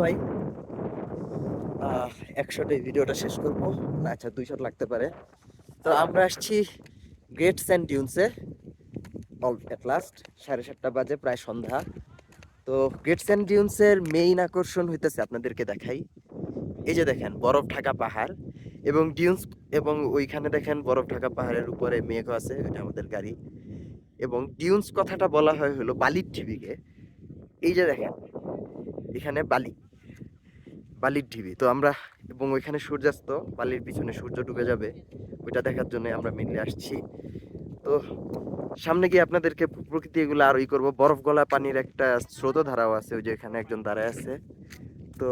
ভাই। একশোটা ভিডিওটা শেষ করব। না আচ্ছা দুই শট লাগতে পারে। তো আমরা আসছি গ্রেট স্যান্ড ডিউন্সে অল এট লাস্ট সাড়ে সাতটা বাজে, প্রায় সন্ধ্যা। তো গ্রেট স্যান্ড ডিউন্সের মেইন আকর্ষণ হইতেছে আপনাদেরকে দেখাই। এই যে দেখেন, বরফ ঢাকা পাহাড় এবং ডিউন্স এবং ওইখানে দেখেন বরফ ঢাকা পাহাড়ের উপরে মেঘ আছে, এটা আমাদের গাড়ি। এবং ডিউন্স কথাটা বলা হয় হলো বালির ঢিবিকে। এই যে দেখেন, এখানে বালি। বালির ঢিবি। তো আমরা এবং ওইখানে সূর্যাস্ত, বালির পিছনে সূর্য ডুবে যাবে, ওইটা দেখার জন্য আমরা মেনলি আসছি। তো সামনে গিয়ে আপনাদেরকে প্রকৃতি এগুলো আরও ই করব। বরফ গলা পানির একটা স্রোত ধারাও আছে, ওই যে এখানে একজন দাঁড়ায় আছে। তো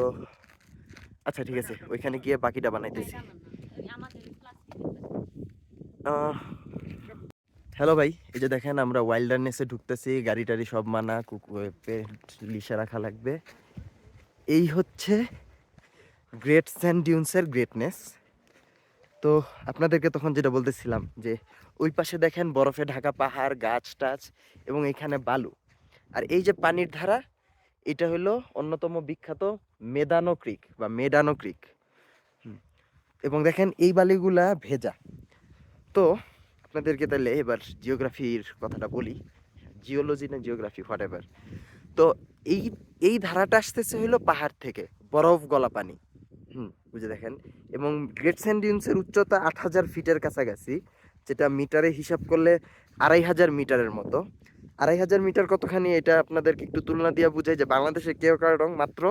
আচ্ছা ঠিক আছে, ওইখানে গিয়ে বাকিটা বানাইতেছি। হ্যালো ভাই, এই যে দেখেন আমরা ওয়াইল্ডারনেসে ঢুকতেছি, গাড়ি টাড়ি সব মানা, কুকুর পেট লিশে রাখা লাগবে। এই হচ্ছে গ্রেট স্যান্ড ডিউন্সের গ্রেটনেস তো আপনাদেরকে তখন যেটা বলতেছিলাম যে, ওই পাশে দেখেন বরফে ঢাকা পাহাড়, গাছ টাছ এবং এখানে বালু। আর এই যে পানির ধারা, এটা হলো অন্যতম বিখ্যাত মেদানো ক্রিক বা মেডানো ক্রিক। এবং দেখেন এই বালিগুলা ভেজা। তো আপনাদেরকে তাহলে এবার জিওগ্রাফির কথাটা বলি। জিওলজি না জিওগ্রাফি হোয়াট তো এই এই ধারাটা আসতেছে হলো পাহাড় থেকে, বরফ গলা পানি। বুঝে দেখেন। এবং গ্রেট স্যান্ডিউন্সের উচ্চতা আট হাজার ফিটের কাছাকাছি, যেটা মিটারে হিসাব করলে আড়াই হাজার মিটারের মতো। আড়াই হাজার মিটার কতখানি এটা আপনাদেরকে একটু তুলনা দিয়ে বুঝাই যে বাংলাদেশে কেউ কারণ মাত্র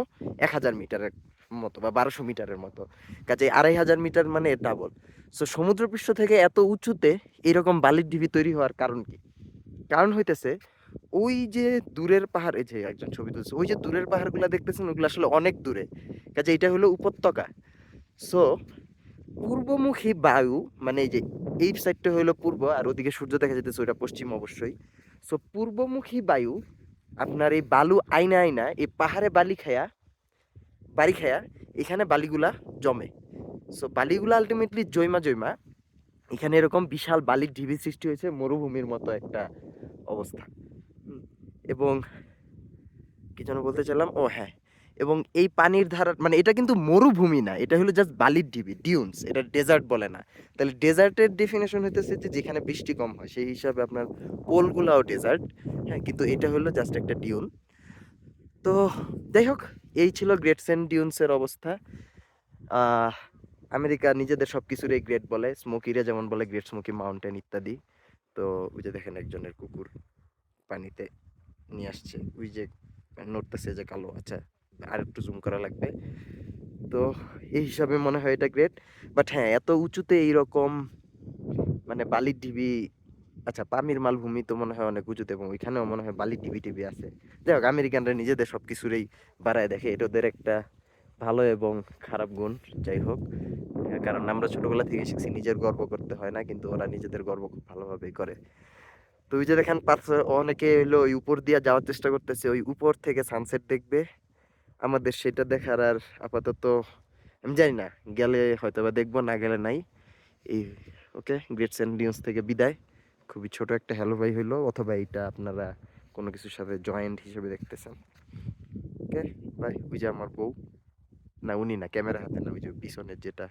এক হাজার মিটারের মতো বা বারোশো মিটারের মতো। কাজে আড়াই হাজার মিটার মানে ডাবল সো সমুদ্রপৃষ্ঠ থেকে এত উঁচুতে এরকম বালির ঢিবি তৈরি হওয়ার কারণ কি? কারণ হইতেছে ওই যে দূরের পাহাড়, এই যে একজন ছবি তুলছে, ওই যে দূরের পাহাড়গুলো দেখতেছেন, ওগুলো আসলে অনেক দূরে। কাজে এটা হলো উপত্যকা। সো পূর্বমুখী বায়ু মানে এই যে এই সাইডটা হলো পূর্ব, আর ওদিকে সূর্য দেখা যেতেছে ওটা পশ্চিম অবশ্যই। সো পূর্বমুখী বায়ু, আপনার এই বালু আইনা আইনা এই পাহাড়ে বালি খায়া বাড়ি খায়া, এখানে বালিগুলা জমে। সো বালিগুলা আলটিমেটলি জৈমা জৈমা এখানে এরকম বিশাল বালির ঢিবি সৃষ্টি হয়েছে, মরুভূমির মতো একটা অবস্থা। এবং কি যেন বলতে চাইলাম? ও হ্যাঁ। এবং এই পানির ধারা মানে এটা কিন্তু মরুভূমি না, এটা হলো জাস্ট বালির ঢিবি ডিউন্স এটা ডেজার্ট বলে না। তাহলে ডেজার্টের ডেফিনেশন হইতেছে যে যেখানে বৃষ্টি কম হয়, সেই হিসাবে আপনার পোলগুলাও ডেজার্ট হ্যাঁ কিন্তু এটা হলো জাস্ট একটা ডিউন তো যাই হোক, এই ছিল গ্রেট সেন্ট ডিউন্সের অবস্থা। আমেরিকা নিজেদের সব কিছুরই গ্রেট বলে, স্মোকিরা যেমন বলে গ্রেট স্মোকি মাউন্টেন ইত্যাদি। তো ওই যে দেখেন একজনের কুকুর পানিতে নিয়ে আসছে। ওই যে নড়তেছে যে কালো আচ্ছা আর একটু জুম করা লাগবে। তো এই হিসাবে মনে হয় এটা গ্রেট বাট হ্যাঁ এত উঁচুতে এইরকম মানে বালির ঢিবি আচ্ছা পামির মালভূমি তো মনে হয় অনেক উঁচুতে এবং ওইখানেও মনে হয় বালির ঢিবি টিবি আছে। যাই হোক, আমেরিকানরা নিজেদের সব কিছুরই বাড়ায় দেখে, এটা ওদের একটা ভালো এবং খারাপ গুণ। যাই হোক কারণ আমরা ছোটবেলা থেকে শিখছি, নিজের গর্ব করতে হয় না, কিন্তু ওরা নিজেদের গর্ব খুব ভালোভাবেই করে। তো ওই যে দেখেন পাথর অনেকে হলো ওই উপর দিয়ে যাওয়ার চেষ্টা করতেছে, ওই উপর থেকে সানসেট দেখবে। আমাদের সেটা দেখার আর আপাতত, আমি জানি না, গেলে হয়তো বা দেখব, না গেলে নাই। এই ওকে গ্রেট সেন্ট নিউজ থেকে বিদায়। খুবই ছোট একটা হ্যালো ভাই হইল, অথবা এইটা আপনারা কোনো কিছুর সাথে জয়েন্ট হিসেবে দেখতেছেন। ওকে বাই ওই যে আমার বউ। না, উনি না, ক্যামেরা হাতে না, ওই যে পিছনের যেটা,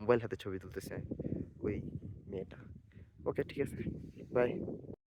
মোবাইল হাতে ছবি তুলতেছে, ওই মেয়েটা। ওকে ঠিক আছে বাই